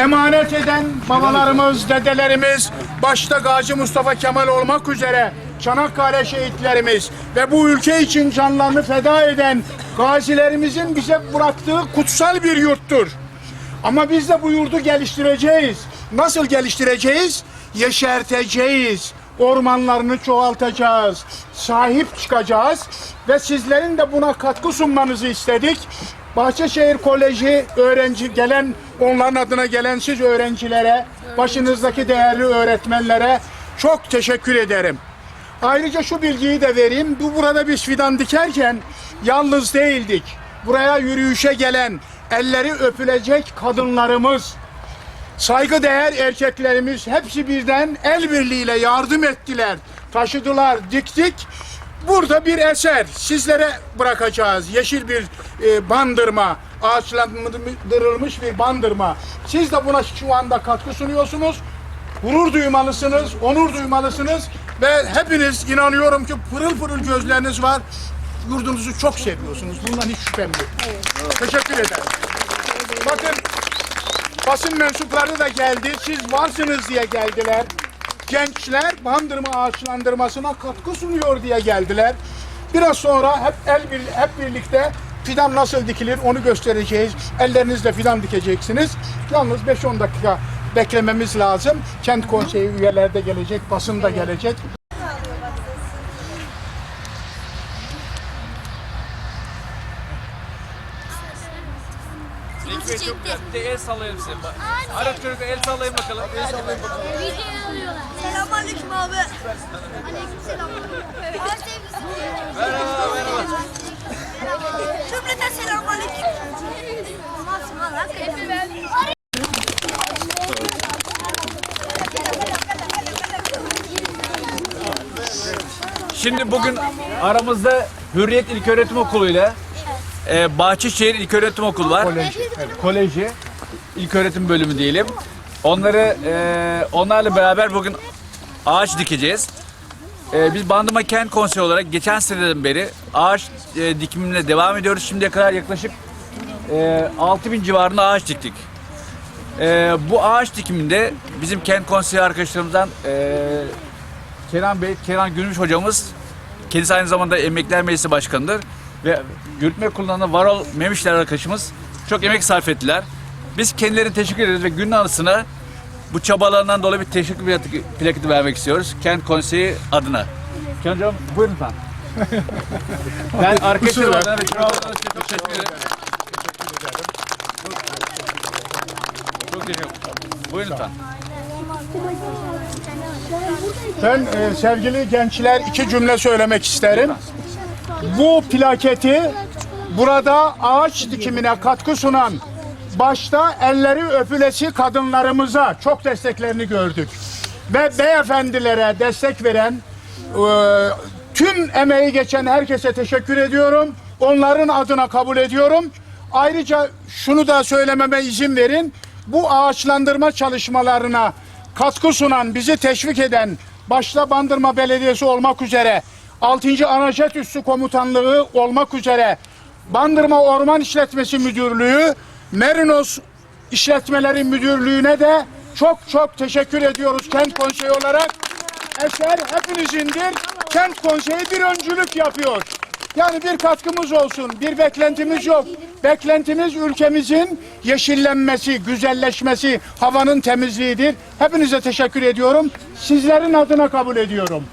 emanet eden babalarımız, dedelerimiz, başta Gazi Mustafa Kemal olmak üzere Çanakkale şehitlerimiz ve bu ülke için canlarını feda eden gazilerimizin bize bıraktığı kutsal bir yurttur. Ama biz de bu yurdu geliştireceğiz. Nasıl geliştireceğiz? Yeşerteceğiz. Ormanlarını çoğaltacağız. Sahip çıkacağız. Ve sizlerin de buna katkı sunmanızı istedik. Bahçeşehir Koleji öğrenci gelen onların adına gelen siz öğrencilere, başınızdaki değerli öğretmenlere çok teşekkür ederim. Ayrıca şu bilgiyi de vereyim. Bu burada biz fidan dikerken yalnız değildik. Buraya yürüyüşe gelen, elleri öpülecek kadınlarımız, saygıdeğer erkeklerimiz hepsi birden el birliğiyle yardım ettiler. Taşıdılar, diktik. Burada bir eser sizlere bırakacağız. Yeşil bir e, bandırma, ağaçlandırılmış bir bandırma. Siz de buna şu anda katkı sunuyorsunuz. Gurur duymalısınız, onur duymalısınız ve hepiniz inanıyorum ki pırıl pırıl gözleriniz var. Yurdunuzu çok seviyorsunuz. Bundan hiç şüphem yok. Teşekkür ederim. Bakın basın mensupları da geldi. Siz varsınız diye geldiler. Gençler bandırma ağaçlandırmasına katkı sunuyor diye geldiler. Biraz sonra hep el bir, hep birlikte fidan nasıl dikilir onu göstereceğiz. Ellerinizle fidan dikeceksiniz. Yalnız 5-10 dakika beklememiz lazım. Kent konseyi üyeleri de gelecek, basın da gelecek. Bir de el sallayalım size. Arap çocuklar el sallayın bakalım. El sallayın bakalım. Video alıyorlar. Selamünaleyküm abi. Aleykümselam. Var sevgisi. Merhaba merhaba. Cümleten selamünaleyküm. Masum hakikaten. Şimdi bugün aramızda Hürriyet İlköğretim Okulu ile e, Bahçeşehir İlköğretim Okulu var. Koleji. Evet, koleji. İlköğretim bölümü diyelim. Onları e, onlarla beraber bugün ağaç dikeceğiz. E, biz Bandırma Kent Konseyi olarak geçen seneden beri ağaç e, dikimine devam ediyoruz. Şimdiye kadar yaklaşık e, 6000 civarında ağaç diktik. E, bu ağaç dikiminde bizim Kent Konseyi arkadaşlarımızdan e, Kenan Bey, Kenan Gülmüş hocamız kendisi aynı zamanda Emekliler Meclisi Başkanı'dır ve yürütme kurulundan Varol Memişler arkadaşımız çok emek sarf ettiler. Biz kendilerine teşekkür ederiz ve günün anısına bu çabalarından dolayı bir teşekkür plaketi- plaketi vermek istiyoruz. Kent Konseyi adına. Kenan Hocam buyurun lütfen. ben arkadaşlarım adına ve adına size çok teşekkür ederim. Çok teşekkür ederim. Buyurun lütfen. Ben e, sevgili gençler iki cümle söylemek isterim. Bu plaketi burada ağaç dikimine katkı sunan başta elleri öpülesi kadınlarımıza çok desteklerini gördük. Ve beyefendilere destek veren e, tüm emeği geçen herkese teşekkür ediyorum. Onların adına kabul ediyorum. Ayrıca şunu da söylememe izin verin. Bu ağaçlandırma çalışmalarına katkı sunan, bizi teşvik eden başta Bandırma Belediyesi olmak üzere 6. Anajet Üssü Komutanlığı olmak üzere Bandırma Orman İşletmesi Müdürlüğü, Merinos İşletmeleri Müdürlüğü'ne de çok çok teşekkür ediyoruz kent konseyi olarak. Eser hepinizindir. Kent konseyi bir öncülük yapıyor. Yani bir katkımız olsun, bir beklentimiz yok. Beklentimiz ülkemizin yeşillenmesi, güzelleşmesi, havanın temizliğidir. Hepinize teşekkür ediyorum. Sizlerin adına kabul ediyorum.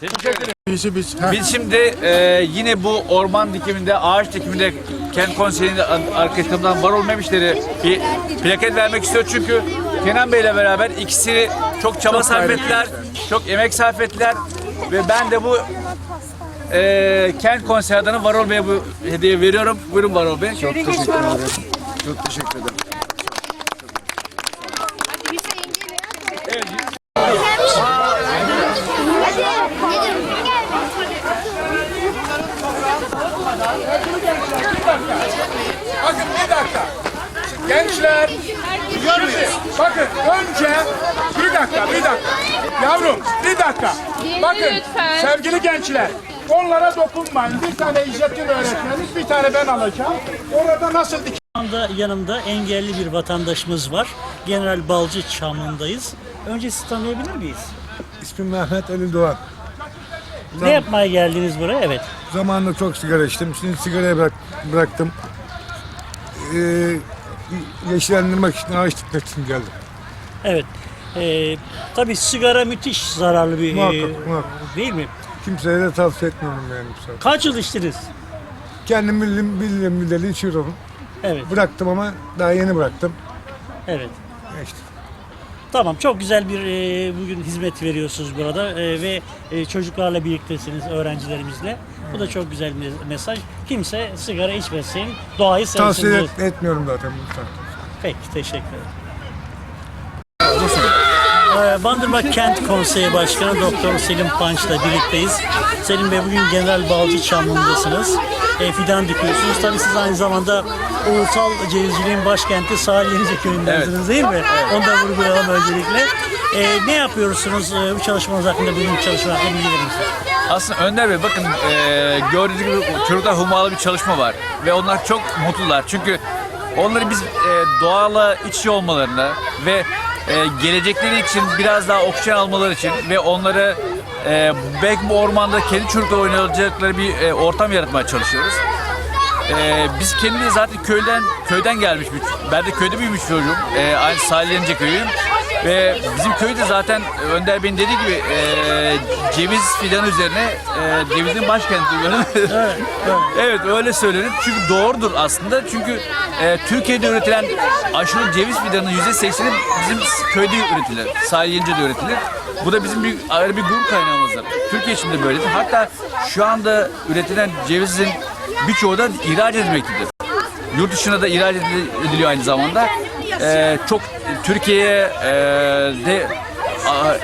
Teşekkür ederim. Bizi biz. Biz şimdi e, yine bu orman dikiminde, ağaç dikiminde Kent Konseyi'nde arkadaşlarımdan var olmamışları bir plaket vermek istiyor. Çünkü Kenan Bey'le beraber ikisi çok çaba Çok sarf ettiler, çok emek sarf ettiler. Ve ben de bu e, Kent Konseyi adına Varol Bey'e bu hediye veriyorum. Buyurun Varol Bey. Çok teşekkür ederim. Çok teşekkür ederim. Bakın bir dakika. Gençler. Şimdi, bakın önce bir dakika bir dakika. Yavrum bir dakika. Bakın lütfen. sevgili gençler. Onlara dokunmayın. Bir tane İzzettin öğretmenimiz, bir tane ben alacağım. Orada nasıl dik anda yanımda engelli bir vatandaşımız var. General Balcı Çamlı'ndayız. Önce sizi tanıyabilir miyiz? İsmim Mehmet Ali Doğan. Ne yapmaya geldiniz buraya? Evet. Zamanında çok sigara içtim. Şimdi sigarayı bırak, bıraktım. Ee, yeşillendirmek için, ağaç dikmek için geldim. Evet. Ee, tabii sigara müthiş zararlı bir Muhakkak, e, muhakkak. değil mi? Kimseye de tavsiye etmiyorum yani bu sefer. Kaç yıl içtiniz? Kendim bildim, bildim bileli içiyorum. Evet. Bıraktım ama daha yeni bıraktım. Evet. İşte. Tamam çok güzel bir e, bugün hizmet veriyorsunuz burada e, ve e, çocuklarla birliktesiniz öğrencilerimizle. Bu da çok güzel bir mesaj. Kimse sigara içmesin, doğayı sevsin. Tavsiye et- etmiyorum zaten bu sefer. Peki teşekkür ederim. Ee, Bandırma Kent Konseyi Başkanı Doktor Selim Panç'la birlikteyiz. Selim Bey bugün Genel Balcı Çamlı'ndasınız. E, fidan dikiyorsunuz. Tabii siz aynı zamanda ulusal cevizciliğin başkenti Salihlice köyündensiniz değil mi? Onu da vurgulayalım öncelikle. E, ne yapıyorsunuz e, bu çalışmanız hakkında, bugün çalışma hakkında bilgi verir misiniz? Aslında Önder Bey bakın e, gördüğünüz gibi çocuklar hummalı bir çalışma var. Ve onlar çok mutlular. Çünkü onları biz e, doğala iç içe olmalarını ve e, gelecekleri için biraz daha oksijen almaları için ve onları e, belki bu ormanda kendi çocuklar oynayacakları bir e, ortam yaratmaya çalışıyoruz. Ee, biz kendi zaten köyden köyden gelmiş bir ben de köyde büyümüş çocuğum. Ee, aynı Salihlice köyüm. Ve bizim köyde zaten Önder Bey'in dediği gibi e, ceviz fidanı üzerine e, cevizin başkenti diyorum. Evet, evet. öyle söylenir. Çünkü doğrudur aslında. Çünkü e, Türkiye'de üretilen aşırı ceviz fidanının %80'i bizim köyde üretilir. Salihlice'de üretilir. Bu da bizim bir ayrı bir gurur kaynağımızdır. Türkiye için de böyledir. Hatta şu anda üretilen cevizin birçoğu da ihraç edilmektedir. Yurt dışına da ihraç ediliyor aynı zamanda. Ee, çok Türkiye'ye e, de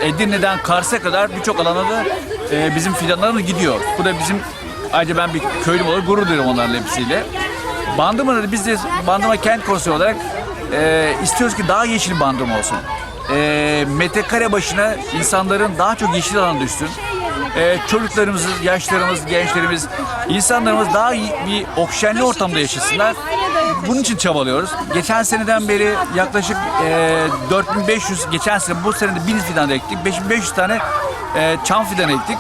Edirne'den Kars'a kadar birçok alana da e, bizim fidanlarımız gidiyor. Bu da bizim ayrıca ben bir köylüm olarak gurur duyuyorum onların hepsiyle. Bandırma'da da biz de Bandırma Kent Konseyi olarak e, istiyoruz ki daha yeşil bandırma olsun. E, metrekare başına insanların daha çok yeşil alan düşsün. E, çocuklarımız, yaşlarımız, gençlerimiz, insanlarımız daha iyi bir oksijenli ortamda yaşasınlar. Bunun için çabalıyoruz. Geçen seneden beri yaklaşık e, 4500, geçen sene bu sene de 1000 fidan ektik. 5500 tane e, çam fidan ektik.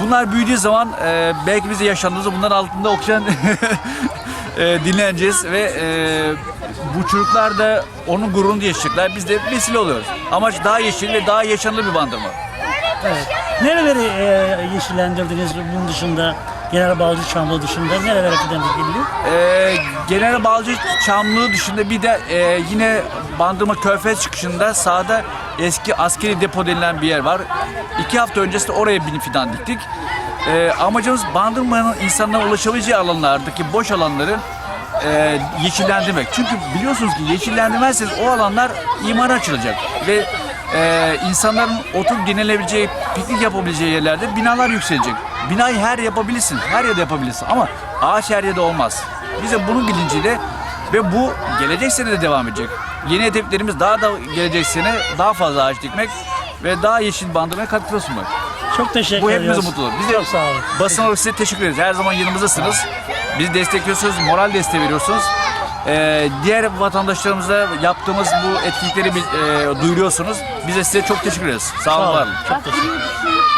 Bunlar büyüdüğü zaman e, belki biz de yaşlandığımızda bunların altında oksijen e, dinleneceğiz ve e, bu çocuklar da onun gururunu yaşayacaklar. Biz de vesile oluyoruz. Amaç daha yeşil ve daha yaşanılı bir bandırma. Evet. Nereleri e, yeşillendirdiniz bunun dışında? Genel Balcı Çamlı dışında nerelere dikildi? Ee, Genel Balcı Çamlığı dışında bir de e, yine Bandırma Körfez çıkışında sağda eski askeri depo denilen bir yer var. İki hafta öncesinde oraya bin fidan diktik. Ee, amacımız Bandırma'nın insanlara ulaşabileceği alanlardaki boş alanları e, yeşillendirmek. Çünkü biliyorsunuz ki yeşillendirmezseniz o alanlar imara açılacak ve e, insanların oturup dinlenebileceği, piknik yapabileceği yerlerde binalar yükselecek. Binayı her yapabilirsin, her yerde yapabilirsin ama ağaç her yerde olmaz. Biz de bunun bilinciyle ve bu gelecek sene de devam edecek. Yeni hedeflerimiz daha da gelecek sene daha fazla ağaç dikmek ve daha yeşil bandırmaya katkıda sunmak. Çok teşekkür Bu ediyoruz. hepimize mutluluk. Biz de Çok sağ olun. basın olarak size teşekkür ederiz. Her zaman yanımızdasınız. Bizi destekliyorsunuz, moral desteği veriyorsunuz. Ee, diğer vatandaşlarımıza yaptığımız bu etkinlikleri e, duyuruyorsunuz. Biz de size çok teşekkür ederiz. Sağ olun, var olun. Çok teşekkür